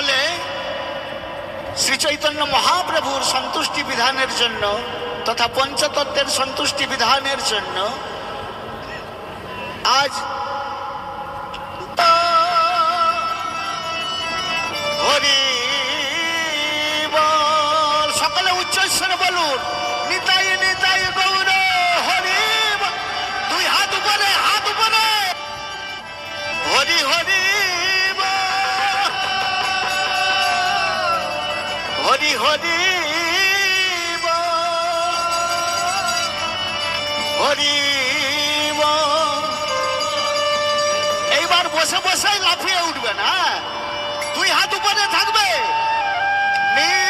জঙ্গলে শ্রী চৈতন্য মহাপ্রভুর সন্তুষ্টি বিধানের জন্য তথা পঞ্চতত্ত্বের সন্তুষ্টি বিধানের জন্য আজ হরি সকলে উচ্চস্বরে বলুন, নিতাই নিতাই গৌর, হরি দুই হাত উপরে হাত উপরে। হরি হরি। হরি হরি এইবার বসে বসে লাফিয়ে উঠবে না? দুই হাত উপরে থাকবে। নীল